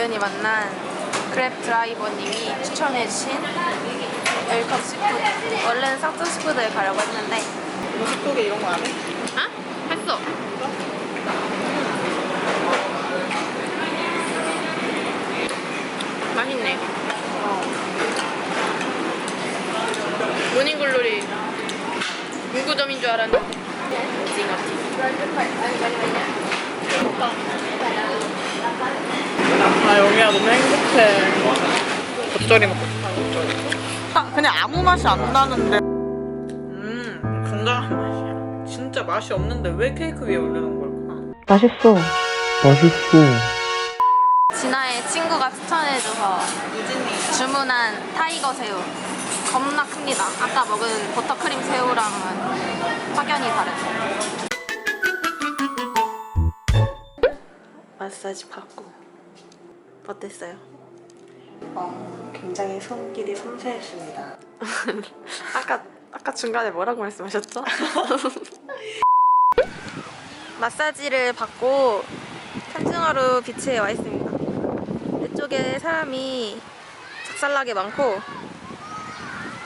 우연히 만난 그랩 드라이버님이 추천해주신 웰컴 시푸드 원래는 쌍둥 시푸드에 가려고 했는데. 식독에 이런 거 안 해? 아? 했어. 맛있네. 모닝글로리. 문구점인 줄 알았는데 징어지 아 영희야 너무 행복해 겉절이 먹고 싶다 겉절이 아, 그냥 아무 맛이 안 나는데 음 건강한 맛이야 진짜 맛이 없는데 왜 케이크 위에 올려놓은 걸까? 맛있어. 맛있어. 진아의 친구가 추천해줘서 주문한 타이거 새우 겁나 큽니다 아까 먹은 버터크림 새우랑은 확연히 다르죠 마사지 받고 어땠어요? 어, 굉장히 손길이 섬세했습니다 아까 아까 중간에 뭐라고 말씀하셨죠? 마사지를 받고 탐증하루 비치에 와 있습니다. 이쪽에 사람이 작살나게 많고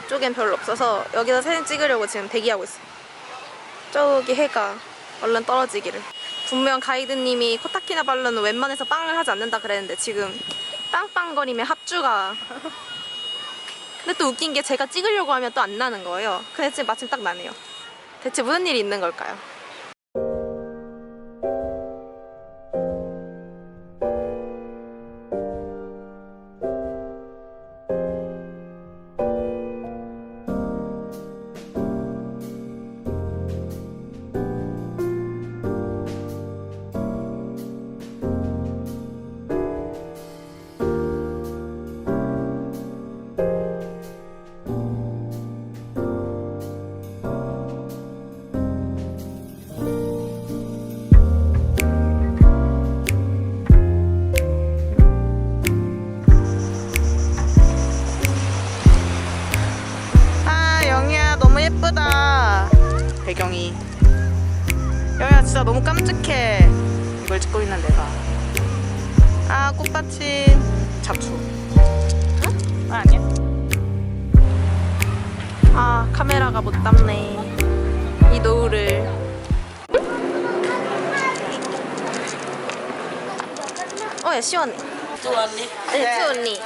이쪽엔 별로 없어서 여기서 사진 찍으려고 지금 대기하고 있어요. 저기 해가 얼른 떨어지기를. 분명 가이드님이 코타키나발루는 웬만해서 빵을 하지 않는다 그랬는데 지금 빵빵거림의 합주가 근데 또 웃긴 게 제가 찍으려고 하면 또 안 나는 거예요. 근데 지금 마침 딱 나네요. 대체 무슨 일이 있는 걸까요? 배경이 영희야 진짜 너무 깜찍해 이걸 찍고 있는 내가 아 꽃받침 잡초 응? 아, 아니야 아 카메라가 못 담네. 이 노을을. 어야 시원해. Tu 언니? 네, 트 언니.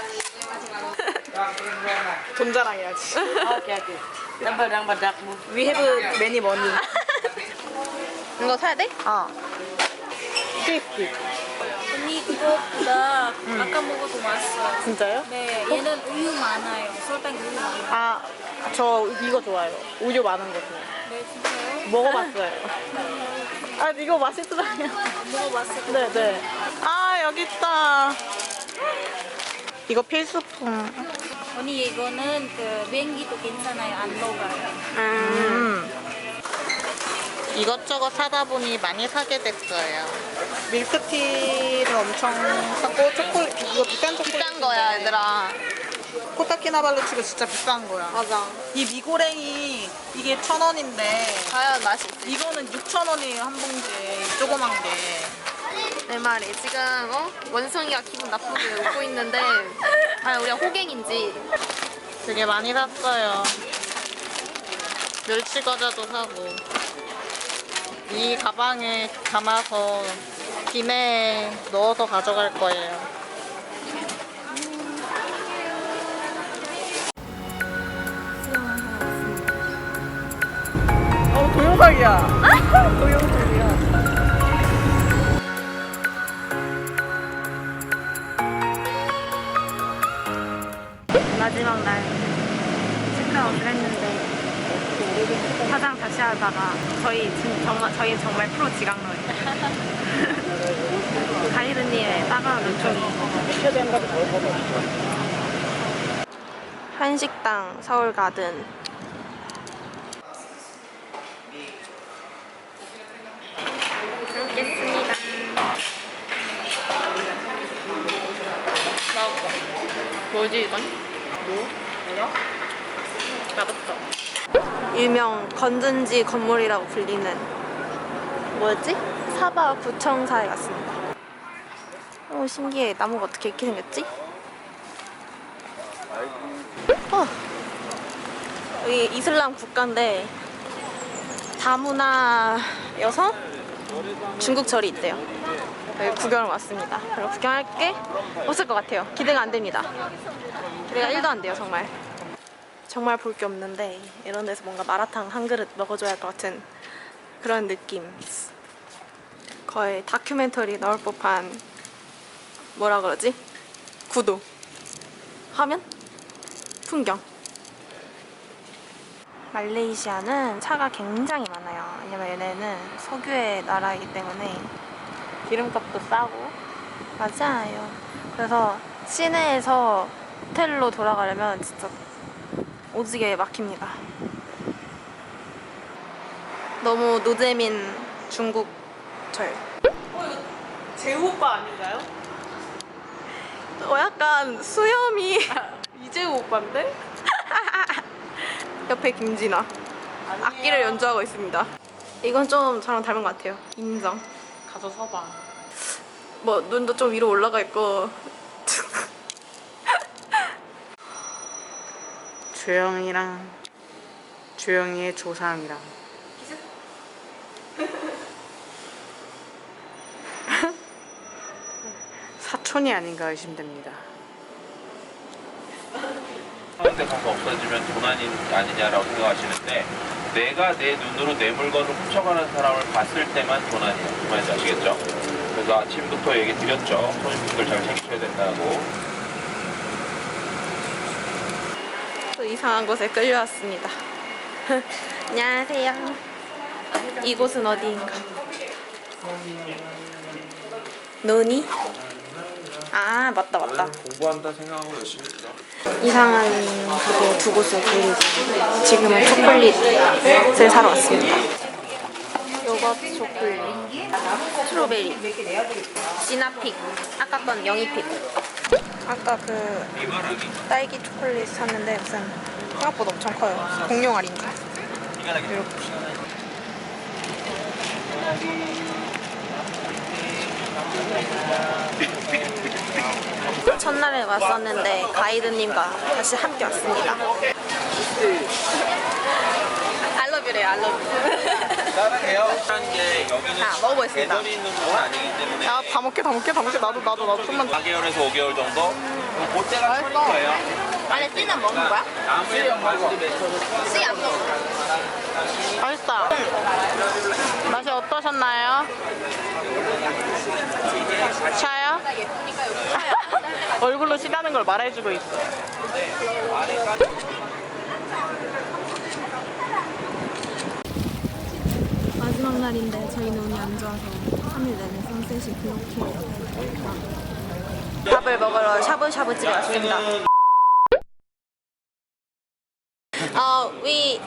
돈 자랑해야지 oke. Dan badak-badakmu. We have many money 이거 사야 돼? 아 케이크 언니 그거 보다 아까 먹어도 맛있어요. 진짜요? 네, 얘는 우유 많아요. 설탕 우유 많아요. 아 저 이거 좋아요 우유 많은 거 좋아요 네, 진짜요? 먹어봤어요 아 이거 맛있더라고요 안 먹어봤어요. 네네. 아 여기 있다. 이거 필수품. 언니 이거는 그 비행기도 괜찮아요. 안 녹아요. 음. 이것저것 사다 보니 많이 사게 됐어요. 밀크티를 엄청 사고 초콜릿 이거 비싼 초콜릿 비싼 거야 얘들아. 코타키나발루 치고 진짜 비싼 거야. 맞아. 이 미고랭이 이게 천 원인데 과연 맛있지? 이거는 육천 원이에요 한 봉지에 이 조그만 게. 내 말이 지금 어? 원숭이가 기분 나쁘게 웃고 있는데 과연 우리가 호갱인지 되게 많이 샀어요. 멸치 과자도 사고. 이 가방에 담아서 기내에 넣어서 가져갈 거예요. 어, 동영상이야. 동영상 마지막 날 체크아웃을 했는데 화장 다시 하다가 저희 정말 저희 정말 프로 지각러예요. 가이드님의 따가운 요청이 한식당 서울 가든 먹겠습니다. 뭐지 이건? 뭐? 나봤다. 일명 건전지 건물이라고 불리는 뭐였지? 사바 구청사에 갔습니다. 오 신기해. 나무가 어떻게 이렇게 생겼지? 어. 여기 이슬람 국가인데 다문화여서 중국 절이 있대요. 여기 구경을 왔습니다. 별로 구경할 게 없을 것 같아요. 기대가 안 됩니다. 기대가 1도 안 돼요, 정말. 정말 볼 게 없는데 이런 데서 뭔가 마라탕 한 그릇 먹어줘야 할 것 같은 그런 느낌. 거의 다큐멘터리 나올 법한 뭐라 그러지? 구도, 화면, 풍경. 말레이시아는 차가 굉장히 많아요. 왜냐면 얘네는 석유의 나라이기 때문에 기름값도 싸고 맞아요. 그래서 시내에서 호텔로 돌아가려면 진짜 오지게 막힙니다. 너무 노재민 중국 절. 재우 오빠 아닌가요? 어, 약간 수염이 이재우 오빠인데? 옆에 김진아 악기를 연주하고 있습니다. 이건 좀 저랑 닮은 것 같아요. 인정. 가서 서봐. 뭐 눈도 좀 위로 올라가 있고 주영이랑 주영이의 조상이랑 사촌이 아닌가 의심됩니다. 가서 없어지면 도난이 아니냐라고 생각하시는데 내가 내 눈으로 내 물건을 훔쳐가는 사람을 봤을 때만 도난이야. 그 말인지 아시겠죠? 그래서 아침부터 얘기 드렸죠. 손님분들 잘 챙기셔야 된다고. 또 이상한 곳에 끌려왔습니다. 안녕하세요. 이곳은 어디인가? 노니? 아 맞다 맞다. 공부한다 생각하고 열심히 했죠. 이상한 그거 두 곳을 들리고 지금은 초콜릿을 사러 왔습니다. 요거트 초콜릿, 스트로베리, 시나픽, 아까 건 영이픽. 아까 그 딸기 초콜릿 샀는데 무슨 생각보다 엄청 커요. 공룡 알인가? 이렇게. 첫날에 왔었는데 가이드님과 다시 함께 왔습니다. 알러뷰래요, 알러뷰. 사랑해요. 하는 게 여기는 자, 먹어보겠습니다. 계절이 있는 곳은 아니기 때문에 야, 다 먹게, 다 먹게, 다 먹게. 나도, 나도, 나도 좀만. 4개월에서 5개월 정도 그때가 철인 거예요. 안에 씨는 먹는 거야? 나무에 가지를 맺혀서 씨 안 먹어. 맛있다. 맛이 어떠셨나요? 차요? 얼굴로 시다는 걸 말해주고 있어. 마지막 날인데 저희는 운이 안 좋아서 3일 내내 선셋이 그렇게 밥을 먹으러 샤브샤브 집에 왔습니다. 어, we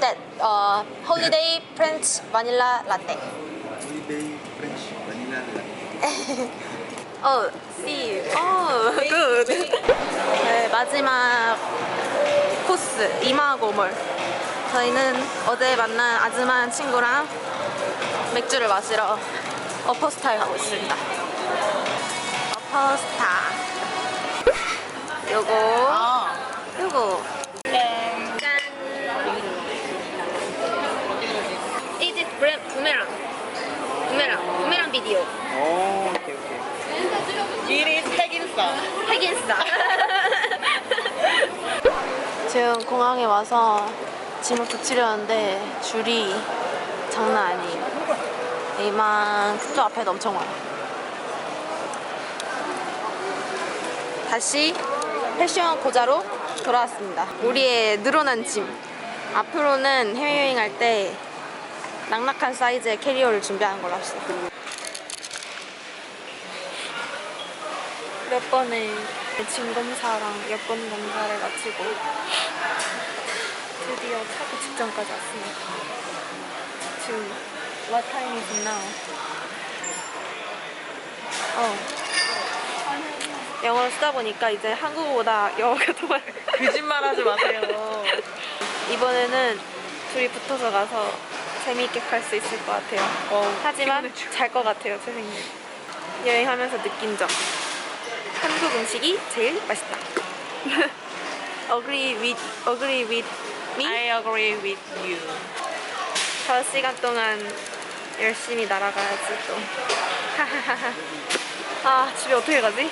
that uh, holiday French vanilla latte. 어, see. 어, good. 네, 마지막 코스 이마고몰. 저희는 어제 만난 아즈만 친구랑 맥주를 마시러 어퍼스타에 가고 있습니다. 어퍼스타. 요거, 아, 요거. 짠. Is it 브레- 부메랑? 부메랑, 부메랑 비디오. 오, 오케이, 오케이. 이리 핵인싸. 핵인싸. 지금 공항에 와서 짐을 붙이려는데 줄이 장난 아니에요. 이만 저 앞에도 엄청 와요. 다시 패션 고자로 돌아왔습니다. 우리의 늘어난 짐. 앞으로는 해외여행 할 때 낙낙한 사이즈의 캐리어를 준비하는 걸로 합시다. 몇 번의 짐 검사랑 여권 검사를 마치고 드디어 차기 직전까지 왔습니다. 지금 what time is now? 어. 영어를 쓰다 보니까 이제 한국어보다 영어가 더 많아요. 거짓말 하지 마세요. 이번에는 둘이 붙어서 가서 재미있게 갈 수 있을 것 같아요. 어우, 하지만 잘 것 같아요, 제 생각. 여행하면서 느낀 점. 한국 음식이 제일 맛있다. agree with agree with me? I agree with you. 5시간 동안 열심히 날아가야지 또. 아, 집에 어떻게 가지?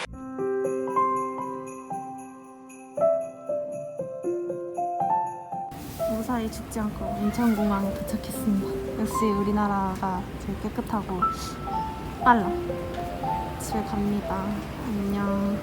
무사히 죽지 않고 인천공항에 도착했습니다. 역시 우리나라가 제일 깨끗하고 빨라. 집에 갑니다. 안녕.